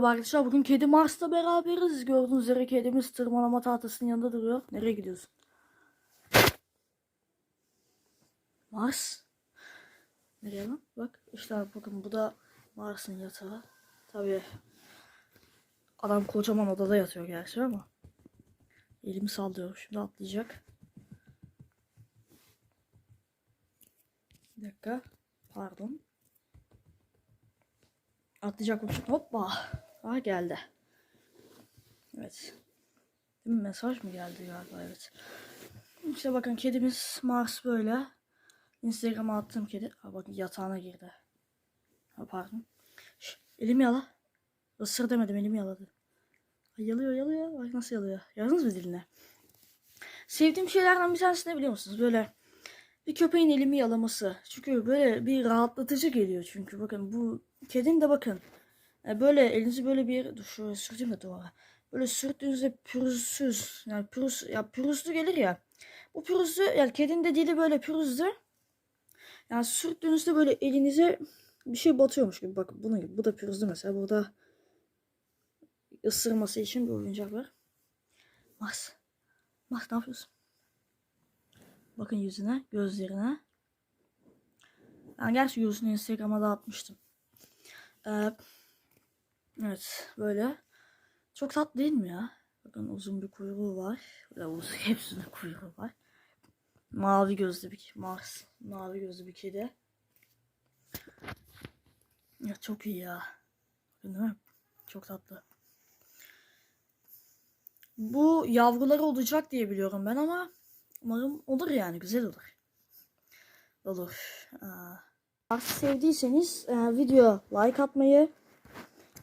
Merhaba arkadaşlar bugün kedi Mars'la beraberiz. Gördüğünüz üzere kedimiz tırmalama tahtasının yanında duruyor. Nereye gidiyorsun? Mars. Nereye lan? Bak işte bakın bu da Mars'ın yatağı. Tabii adam kocaman odada yatıyor gerçi ama. Elimi sallıyorum şimdi atlayacak. Bir dakika. Pardon. Atlayacak uçuk. Hoppa. Ha geldi. Evet. Değil mi? Mesaj mı geldi galiba? Evet. İşte bakın kedimiz Mars böyle. Instagram'a attığım kedi. Ha bakın yatağına girdi. Ha pardon. Şş, elimi yala. Isır demedim elimi yaladı. Ay, yalıyor yalıyor. Bak nasıl yalıyor. Yazdınız mı diline? Sevdiğim şeylerden bir tanesi ne biliyor musunuz? Böyle bir köpeğin elimi yalaması. Çünkü böyle bir rahatlatıcı geliyor çünkü. Bakın bu kedin de bakın. E, Böyle elinizi böyle bir yere şöyle sürteyim duvara. Böyle sürttüğünüzde pürüzsüz yani pürüz ya pürüzlü gelir ya. Bu pürüzlü yani kedinin de dili böyle pürüzlü. Yani sürttüğünüzde böyle elinize bir şey batıyormuş gibi. Bakın bunun gibi. Bu da pürüzlü mesela. Burada ısırması için bir oyuncak var. Mars. Mars ne yapıyorsun? Bakın yüzüne, gözlerine. Ben gerçi yüzünü Instagram'a da atmıştım. Ee, evet, böyle. Çok tatlı değil mi ya? Bakın uzun bir kuyruğu var. Böyle uzun, hepsinin kuyruğu var. Mavi gözlü bir Mars. Mavi gözlü bir kedi. Ya çok iyi ya. Değil mi? Çok tatlı. Bu yavruları olacak diye biliyorum ben ama umarım olur yani güzel olur. Olur. Aa. Sevdiyseniz e, video like atmayı,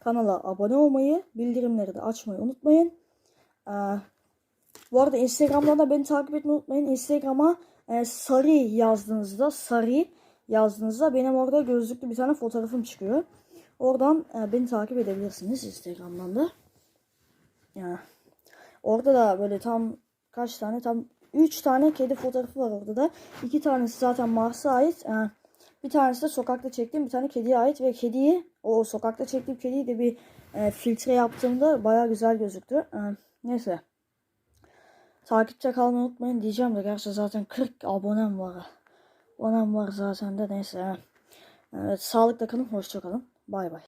kanala abone olmayı, bildirimleri de açmayı unutmayın. E, bu arada Instagram'dan da beni takip etmeyi unutmayın. Instagram'a e, sarı yazdığınızda, sarı yazdığınızda benim orada gözlüklü bir tane fotoğrafım çıkıyor. Oradan e, beni takip edebilirsiniz Instagram'dan da. Ya. Orada da böyle tam kaç tane tam 3 tane kedi fotoğrafı var orada da. 2 tanesi zaten Mars'a ait. Ee, bir tanesi de sokakta çektiğim bir tane kediye ait ve kediyi o sokakta çektiğim kediyi de bir e, filtre yaptığımda baya güzel gözüktü. Ee, neyse. Takipte kalmayı unutmayın diyeceğim de gerçi zaten 40 abonem var. Abonem var zaten de neyse. Evet sağlıkla kalın hoşça kalın. Bay bay.